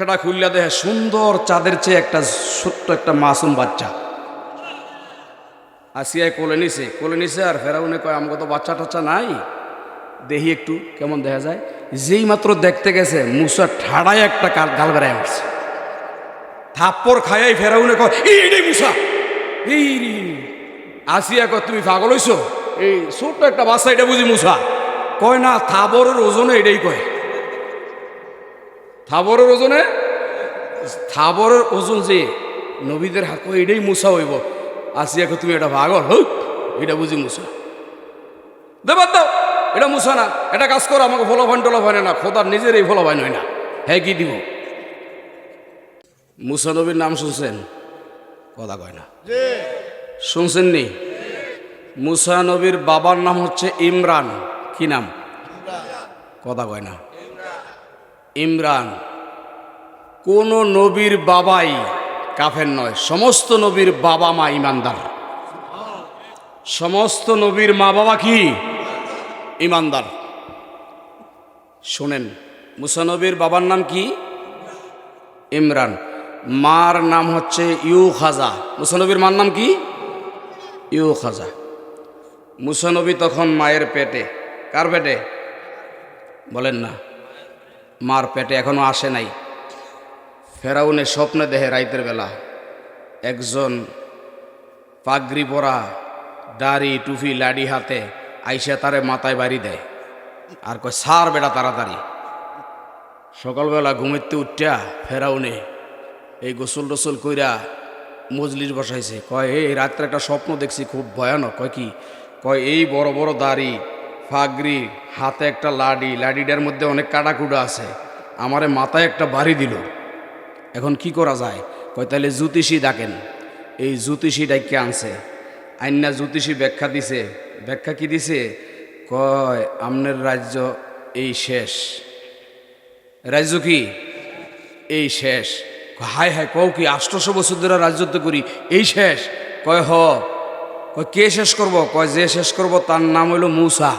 সেটা খুললে দেখে সুন্দর চাঁদের চেয়ে একটা ছোট্ট একটা মাসুম বাচ্চা। আসিয়ায় কোলে নিছে কোলে নিছে আর ফেরাউনে কয় আমাকে তো বাচ্চা টাচ্চা নাই। দেখি একটু, কেমন দেখা যায়? যেই মাত্র দেখতে গেছে, মুসা ঠাড়ায় একটা গাল বেড়ায় মারছে। থাপ্পর খায়াই ফেরাউনে কয়, এই মুসা! এই আসিয়া কয়, তুমি পাগল হইছো? এই ছোট্ট একটা বাচ্চা, এটা বুঝি মুসা? কয়, না, থাবরের ওজনে এটাই কয়। থাবরের ওজনে? থাবরের ওজন যে নবীদের হাত এটাই মুসা হইব। আসিয়া কয় তুমি এটা পাগল? হই এটা বুঝি মুসা দেবার দাও এটা মুসা না। এটা কাজ করো আমাকে ফলাফান টলাফান না খোদার নিজের এই ফলাফান হয় না। হ্যাঁ কি দিব? মুসা নবীর নাম শুনছেন? কথা কয় না। শুনছেন নি? মুসা নবীর বাবার নাম হচ্ছে ইমরান। কি নাম? কথা কয় না। ইমরান, কোন নবীর বাবাই কাফের নয়, সমস্ত নবীর বাবা মা ইমানদার। সমস্ত নবীর মা বাবা কি? ইমানদার। শোনেন মুসানবীর বাবার নাম কি? ইমরান। মার নাম হচ্ছে ইউ খাজা মুসানবীর মার নাম কি? ইউ খাজা মুসানবী তখন মায়ের পেটে। কার পেটে? বলেন না। মার পেটে এখনও আসে নাই। ফেরাউনে স্বপ্নে দেহে রাইতের বেলা একজন পাগড়ি পরা দাড়ি টুফি লাডি হাতে আইসা তারে মাথায় বাড়ি দেয়। আর কয় সার বেটা তাড়াতাড়ি। সকালবেলা ঘুমেতে উঠটা ফেরাউনে এই গোসল টোসল কইরা মজলিস বসাইছে। কয়, এই রাত্রে একটা স্বপ্ন দেখছি, খুব ভয়ানক। কয়, কি? কয়, এই বড় বড় দাড়ি ফাগরি, হাতে একটা লাডি, লাডিটার মধ্যে অনেক কাটাকুটা আছে। আমারে মাথায় একটা বাড়ি দিল। এখন কি করা যায়? কয় তাহলে জ্যোতিষী ডাকেন। এই জ্যোতিষী ডাইকে আনছে। আইনা জ্যোতিষী ব্যাখ্যা দিছে। ব্যাখ্যা কি দিছে? কয়, আমনের রাজ্য এই শেষ। রাজ্য কি? এই শেষ। হায় হায়, কও কি, আষ্টশো বছর ধরে রাজত্ব করি, এই শেষ। কয়, হ। কে শেষ করব? কয়, যে শেষ করব, তার নাম হইল মূসা।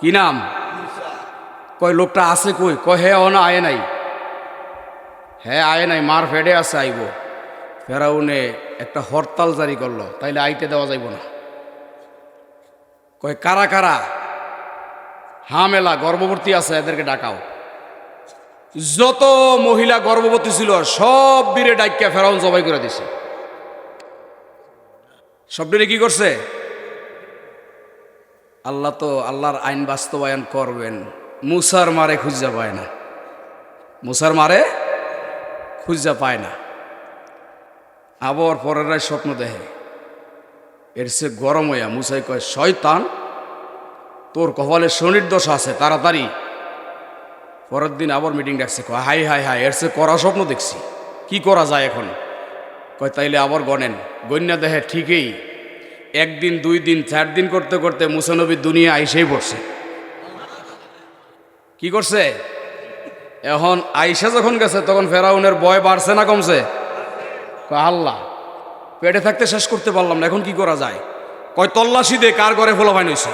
কি নাম? কয়, লোকটা আছে কই? কয়, হে অনা, আয় নাই। হ্যাঁ আয় নাই, মার ফেডে আছে, আইব। ফেরাউনে একটা হরতাল জারি করল, তাইলে আইতে দেওয়া যাইব না। কয়, কারা কারা? হামেলা, গর্ভবতী আছে, এদেরকে ডাকাও। যত মহিলা গর্ভবতী ছিল, সব বীরে ডাইকা ফেরাউন জবাই করে দিছে। সব বীরে কি করছে? আল্লাহ তো আল্লাহর আইন বাস্তবায়ন করবেন। মুসার মারে খুঁজা পায় না। মুসার মারে খুঁজা পায় না। আবার পরের রায় স্বপ্ন দেখে। এর সে গরম হইয়া মুসাই কয়, শয়তান, তোর কপালে শনির দশা আছে, তাড়াতাড়ি। পরের দিন আবার মিটিং ডাকছে, কয় হাই হাই হাই এর সে করা স্বপ্ন দেখছি। কি করা যায় এখন? কয়, তাইলে আবার গনেন গন্যা দেহে ঠিকই। একদিন, দুই দিন, চার দিন করতে করতে মুসানবী দুনিয়া আইসেই পড়ছে। কি করছে? এখন আইসা যখন গেছে, তখন ফেরাউনের বয় বাড়ছে না কমছে? আল্লাহ, পেটে থাকতে শেষ করতে পারলাম না, এখন কি করা যায়? কয়, তল্লাশি দে কার ঘরে ফোলাফাইন হয়েছে?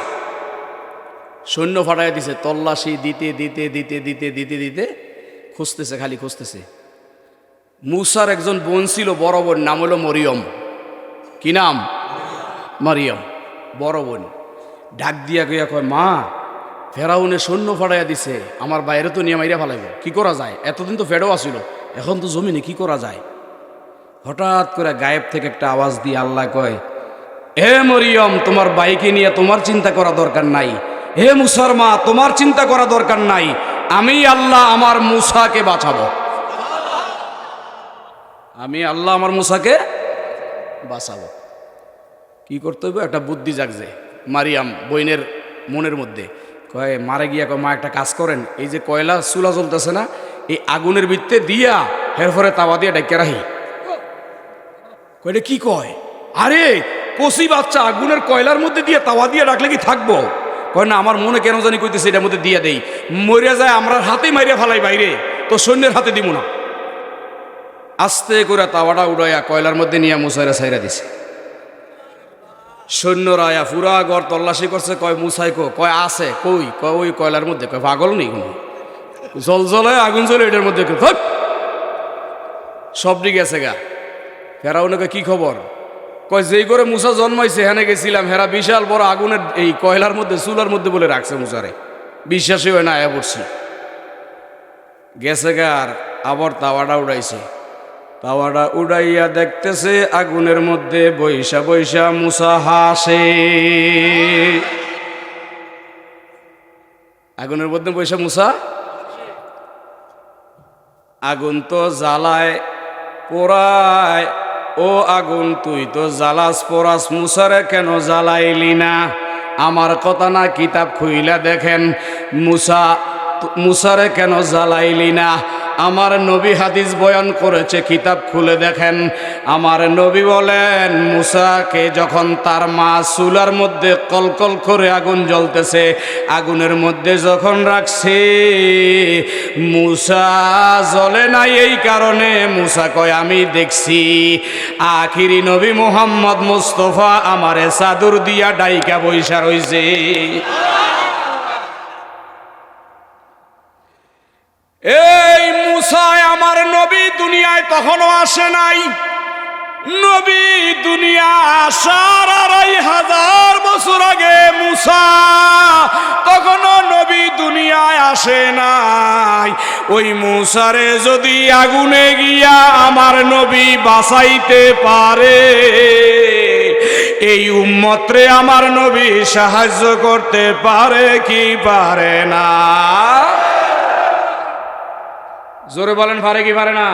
সৈন্য ফাটাই দিছে, তল্লাশি দিতে দিতে দিতে দিতে দিতে দিতে, খুঁজতেছে, খালি খুঁজতেছে। মুসার একজন বোন ছিল, বড় বোন, নাম হলো মরিয়ম। কি নাম? মারিয়ম, বড় বোন। ডাক দিয়া গইয়া কয়, মা, ফেরাউনে সৈন্য ফাটাইয়া দিছে, আমার বাইরে তো নিয়ে মাইরা ফেলাইব। কি করা যায়? এতদিন তো ফেডও আসিল এখন তো জমিনে কি করা যায়? হঠাৎ করে গায়েব থেকে একটা আওয়াজ দিয়ে আল্লাহ কয় হে মরিয়ম, তোমার বাইকে নিয়ে তোমার চিন্তা করা দরকার নাই। হে মুসরমা তোমার চিন্তা করা দরকার নাই। আমি আল্লাহ আমার মুসাকে বাঁচাবো। আমি আল্লাহ আমার মুসাকে বাঁচাবো। কি করতে হবে একটা বুদ্ধি জাগছে মারিয়াম বইনের মনের মধ্যে। কয়, মারে গিয়া কয়, মা, একটা কাজ করেন। এই যে কয়লা, চুলা জ্বলতেছে না, এই আগুনের ভিত্তে দিয়া হেরফরে তাওয়া দিয়ে ডাইকে রাহি কয়টা কি কয়? আরে কষি বাচ্চা আগুনের কয়লার মধ্যে দিয়ে তাওয়া দিয়ে ডাকলে কি থাকব? কয়, না, আমার মনে কেন জানি কইতেছে এটার মধ্যে দিয়ে দেই। মরিয়া যায়, আমরা হাতে মারিয়া ফেলাই বাইরে, তো সৈন্যের হাতে দিব না। আস্তে করে তাওয়াটা উড়াইয়া কয়লার মধ্যে নিয়ে মুসাইরা সাইরা দিছে। সৈন্যরা আয়া পুরা ঘর তল্লাশি করছে কয় মুসাই কো কয় আছে কই কয় ওই কয়লার মধ্যে কয় পাগল নেই কোনো। জল জলে আগুন জ্বলে এটার মধ্যে "ধুৎ, সবটি গেছে গা। ফেরাউনকে কি খবর? কয় যেই করে মুসা জন্মাইছে হেনে গেছিলাম হেরা বিশাল বড় আগুনের এই কয়লার মধ্যে চুলার মধ্যে বলে রাখছে মুসারে। বিশ্বাসই হয় না আয়া পড়ছি। গেছে গা আর আবার তাওয়াটা উড়াইছে। তাওয়াটা উড়াইয়া দেখতেছে, আগুনের মধ্যে বৈশা বৈশা মুসা হাসে। আগুনের মধ্যে বৈশা মুসা? আগুন তো জ্বালায়, পোড়ায়। ও আগুন, তুই তো জ্বালাস, পোড়াস, মুসারে কেন জ্বালাইলি না? আমার কথা না কিতাব খুইলা দেখেন, মুসা মুসারে কেন জ্বালাইলি না? আমার নবী হাদিস বয়ান করেছে, কিতাব খুলে দেখেন। আমার নবী বলেন, মুসাকে যখন তার মা চুলার মধ্যে কলকল করে আগুন জ্বলতেছে, আগুনের মধ্যে যখন রাখছে, মুসা জ্বলে নাই এই কারণে, মুসা কয়, আমি দেখছি, আখিরি নবী মোহাম্মদ মুস্তফা আমারে চাদুর দিয়া ডাইকা বৈশা মুসায় আমার নবী দুনিয়ায় তখনও আসে নাই। নবী দুনিয়া আসার আড়াই হাজার বছর আগে মুসা তখনও নবী দুনিয়ায় আসে নাই। ওই মুসারে যদি আগুনে গিয়া আমার নবী বাঁচাইতে পারে, এই উম্মত্রে আমার নবী সাহায্য করতে পারে কি পারে না? জোরে বলেন, পারে কি পারে না?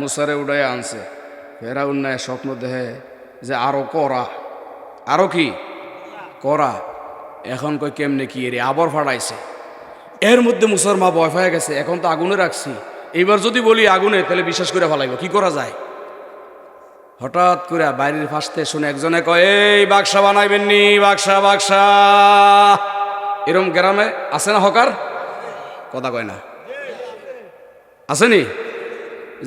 মুসারে উড়াই আনছে। ফেরা উন্নয় স্বপ্ন দেহে যে আরও করা। আরও কি? করা। এখন কই কেমনে কি রে আবার ফাড়াইছে এর মধ্যে মুসার মা ভয় হয়ে গেছে, এখন তো আগুনে রাখছি। এইবার যদি বলি আগুনে, তাহলে বিশ্বাস করে ফেলাইব। কি করা যায়? হঠাৎ করে বাইরের ফাঁসতে শুনে একজনে কয়, এই বাক্সা বানাইবেন নি, বাক্সা বাক্সা। এরম গ্রামে আছে না হকার? কথা কয় না। আসেনি?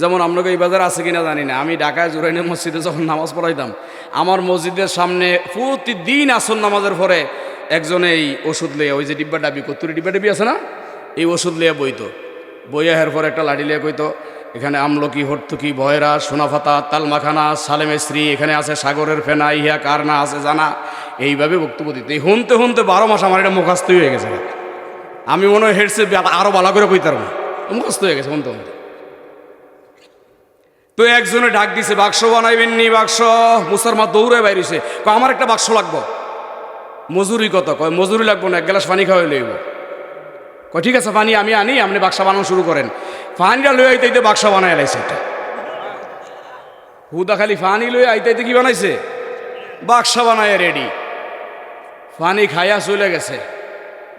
যেমন আপনাকে এই বাজার আছে কিনা জানি না। আমি ঢাকায় জোরাইনের মসজিদে যখন নামাজ পড়াইতাম, আমার মসজিদের সামনে প্রতিদিন আসন নামাজের পরে একজন এই ওষুধ লইয়া, ওই যে ডিব্বা ডাবি, কত্তুরি ডিব্বা ডাবি আছে না? এই ওষুধ লইয়া বইতো। বইয়া হের পরে একটা লাঠি লিয়া কইতো, এখানে আমলকি, হর্তুকি, ভয়রা, সোনাফাতা, তালমাখানা সালেমেশ্রী এখানে আছে সাগরের ফেনা, ইহা কার না আছে জানা। এইভাবে বক্তব্য দিত। এই হুনতে শুনতে বারো মাস আমার এটা মুখাস্ত হয়ে গেছে। আমি মনে হয় হেডসে আরও ভালো করে কইতার না মুখস্থ হয়ে গেছে শুনতে তো একজনে ডাক দিছে, বাক্স বানাইবেন নি বাক্স? মুসারমা দৌড়ে বাইরেছে। কয়, আমার একটা বাক্স লাগবো। মজুরি কত? কয়, মজুরি লাগবো না, এক গ্লাস পানি খাওয়াই লইব। কয়, ঠিক আছে, পানি আমি আনি, আপনি বাক্সা বানানো শুরু করেন। পানিটা লই আইতে আইতে বাক্সা বানাই লাইছে এটা হুদা খালি পানি লই আইতে কি বানাইছে? বাক্সা বানায় রেডি। পানি খাইয়া চলে গেছে।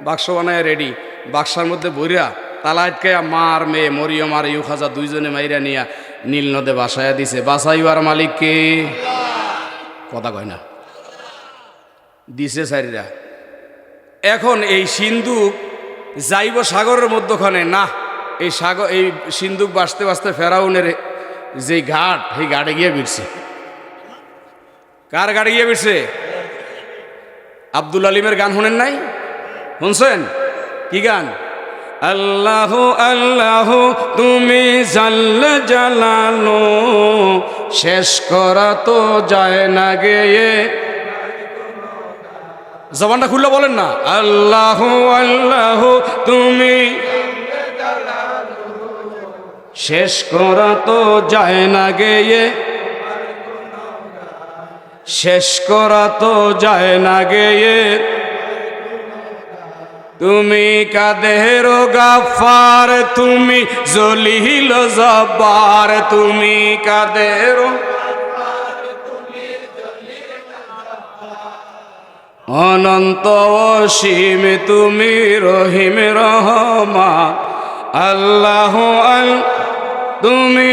বাক্স বানায় রেডি। বাক্সার মধ্যে বইরা তালা মার মেয়ে মরিয়ম আর ইউ খাজা দুইজনে মাইরা নিয়া নীল নদে বাসায়া দিছে। বাসাইবার মালিককে কথা কয় না। দিছে সারিরা এখন এই সিন্ধুক যাইব সাগরের মধ্যখানে, না, এই সাগর, এই সিন্ধুক বাঁচতে বাঁচতে ফেরাউনের যে ঘাট, সেই ঘাটে গিয়ে বিড়ছে কার ঘাটে গিয়ে বিড়ছে আব্দুল আলিমের গান শুনেন নাই? শুনছেন? কি গান? আল্লাহ আল্লাহ তুমি জাল জালালো। শেষ করা তো যায় না গেয়ে। জবানটা খুললে বলেন না। আল্লাহ আল্লাহ তুমি শেষ করা তো যায় না গেয়ে। শেষ করা তো যায় না গেয়ে। তুমি কাদের গাফার, তুমি জলিল জব্বার, তুমি কাদের অনন্ত অসীম, তুমি রহিম রহমা আল্লাহ আল, তুমি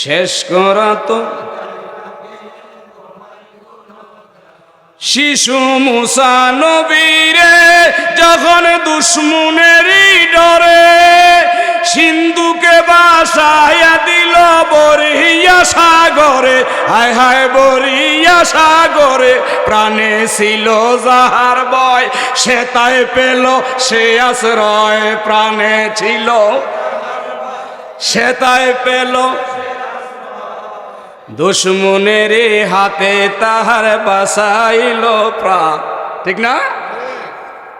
শেষ করা তো শিশু মুসা নবীরে, যখন দুশ্মনেরই ডরে, সিন্ধুকে বাসায়া দিল বরিয়া সাগরে। হায় হায় বরিয়া সাগরে, প্রাণে ছিল যাহার বয় সে তাই পেল, সে আশ্রয় প্রাণে ছিল। সে তাই পেল দুশ্মনের হাতে তাহার বাসাইল প্রাণ ঠিক না?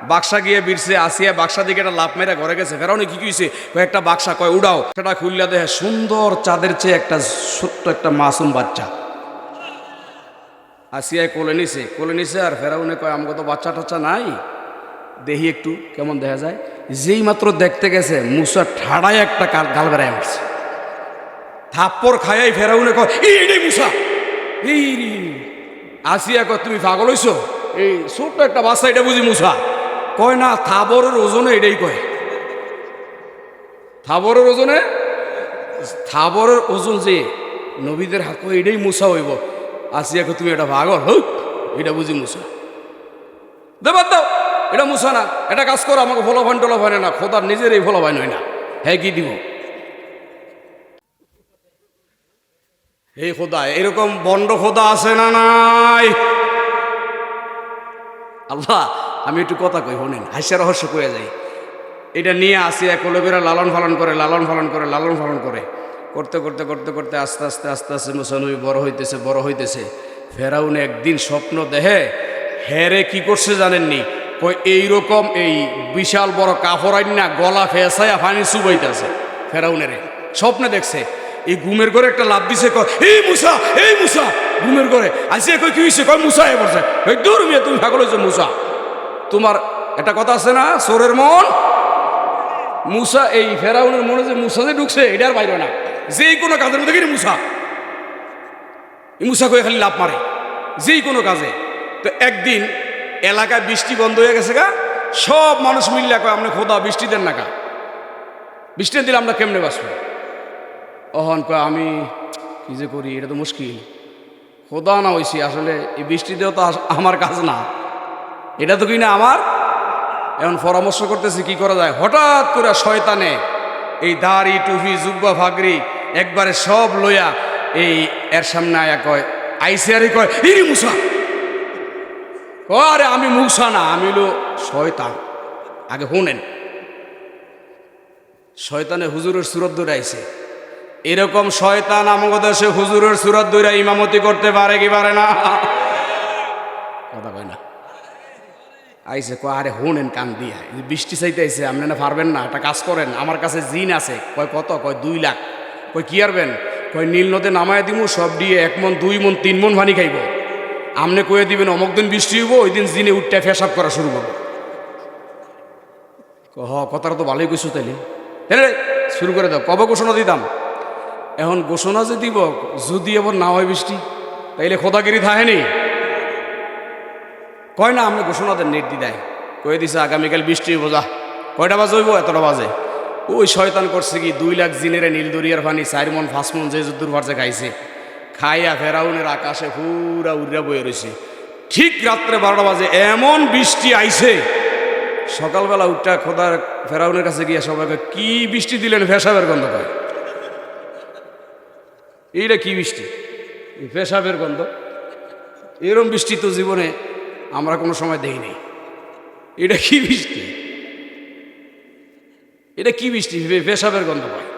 বাক্সা গিয়ে বিরছে, আসিয়া বাক্সা দিকে একটা লাভ মেরে ঘরে গেছে। ফেরাউনি কি কইছে? কয়েকটা বাক্সা কয়, উড়াও। সেটা খুললা দেখে সুন্দর চাঁদের চেয়ে একটা ছোট্ট একটা মাসুম বাচ্চা। আসিয়ায় কোলে নিছে কোলে নিছে আর ফেরাউনে কয়, আমাকে তো বাচ্চা টাচ্চা নাই। দেখি একটু কেমন দেখা যায়। যেই মাত্র দেখতে গেছে, মুসা ঠাড়ায় একটা গাল- বেড়ায় মারছে। থাপ্পর খায়াই ফেরাউনে কয়, এই মুসা, এই আসিয়া কয় তুমি পাগল হইছো? এই ছোট্ট একটা বাচ্চা এটা বুঝি মুসা? কয়, না থাবরের ওজনে এটাই কয়। থাবরের ওজনে? থাবরের ওজন যে নবীদের হাত এটাই মুসা হইব। আসিয়া কয় তুমি এটা পাগল হই এটা বুঝি মুসা। দেবার দাও, এটা মুসা না, এটা কাজ করো, আমাকে ফলো ভান টোলা ভানে না, খোদার নিজের এই ফলো ভান হয় না। হ্যাঁ কি দিব? এই খোদা, এরকম বন্ড খোদা আছে না নাই? আল্লাহ, আমি একটু কথা কই, শোনেন, হাসিয়া রহস্য কয়ে যাই। এটা নিয়ে আসি এক করে লালন পালন করে, লালন পালন করে, লালন পালন করে। করতে করতে করতে করতে আস্তে আস্তে আস্তে আস্তে মুসানবী বড় হইতেছে বড় হইতেছে। ফেরাউন একদিন স্বপ্ন দেহে হেরে কি করছে জানেননি? কই এইরকম এই বিশাল বড় কাপড় না, গলা ফেসাইয়া ফানি চুবাইতেছে। ফেরাউনের স্বপ্নে দেখছে এই গুমের ঘরে একটা লাভ দিছে, কয়, এই মুসা এই মুসা। ঘুমের ঘরে। আসিয়া কই কি হয়েছে কয়, মুসা এ পড়ছে ওই দূর মিয়া, তুমি ভাগল হয়েছে মুসা। তোমার একটা কথা আছে না সোরের মন? মুসা, এই ফেরাউনের মনে যে মুসা যে ঢুকছে এটার বাইরে না। যে কোনো কাজের মধ্যে কিন্তু মুসা। এই মুসা করে খালি লাভ মারে যেই কোনো কাজে। তো একদিন এলাকায় বৃষ্টি বন্ধ হয়ে গেছে গা, সব মানুষ মিললে কয় আমরা খোদা, বৃষ্টি দেন না কা বৃষ্টি দিলে আমরা কেমনে বাঁচবো? অহন কয় আমি কি যে করি এটা তো মুশকিল। খোদা না হয়েছি আসলে এই বৃষ্টিতেও তো আমার কাজ না। এটা তো কি না আমার? এখন পরামর্শ করতেছি কি করা যায়? হঠাৎ করে শয়তানে এই দাড়ি টুপি জুব্বা ফাগরি একবারে সব লইয়া এই এর সামনে আয়া কয় আইসে আরে কয় ইরি মুসা! কয়, আরে আমি মুসা না আমি হলো শয়তান। আগে শুনেন। শয়তানে হুজুরের সুরত ধরে আইছে। এরকম শয়তান আমাকে দেশে হুজুরের সুরত ধরে ইমামতি করতে পারে কি পারে না? কথা কয় না। আইসে কয়, আরে হুনেন কান দিয়া বৃষ্টি চাইতে আইসে আপনি না পারবেন না, একটা কাজ করেন, আমার কাছে জিন আছে। কয়, কত? কয়, দুই লাখ। কয়, কি আরবেন কয়, নীল নদে নামায় দিমু, সব দিয়ে এক মন, দুই মন, তিন মন ভানি খাইব। আমনে কয়ে দিবেন, অমুক দিন বৃষ্টি হইব, ওই দিন জিনে উঠতে ফেসাব করা শুরু করব। হ, কথাটা তো ভালোই কইছো তাইলে। শুরু করে দাও, কবে ঘোষণা দিতাম? এখন ঘোষণা যে দিব, যদি এবার না হয় বৃষ্টি, তাইলে খোদাগিরি থাহেনি। কয় না আমরা ঘোষণা দেন, নেট দি দেয়। কয়ে দিছে, আগামীকাল বৃষ্টি যা। কয়টা বাজে হইব, এতটা বাজে। ওই শয়তান করছে কি, দুই লাখ জিনেরে নীল দরিয়ার পানি, চার মন, পাঁচ মন যে যদ্দুর ভার্সে খাইছে। খাইয়া ফেরাউনের আকাশে পুরা উড়িয়া বয়ে রয়েছে ঠিক রাত্রে বারোটা বাজে, এমন বৃষ্টি আইছে। সকালবেলা উঠটা খোদার ফেরাউনের কাছে গিয়া সবাইকে, কি বৃষ্টি দিলেন ফেসাবের গন্ধ পায়। এইটা কি বৃষ্টি? পেশাবের গন্ধ? এরম বৃষ্টি তো জীবনে আমরা কোনো সময় দেখিনি এটা কি বৃষ্টি? এটা কি বৃষ্টি? পেশাবের গন্ধ পায়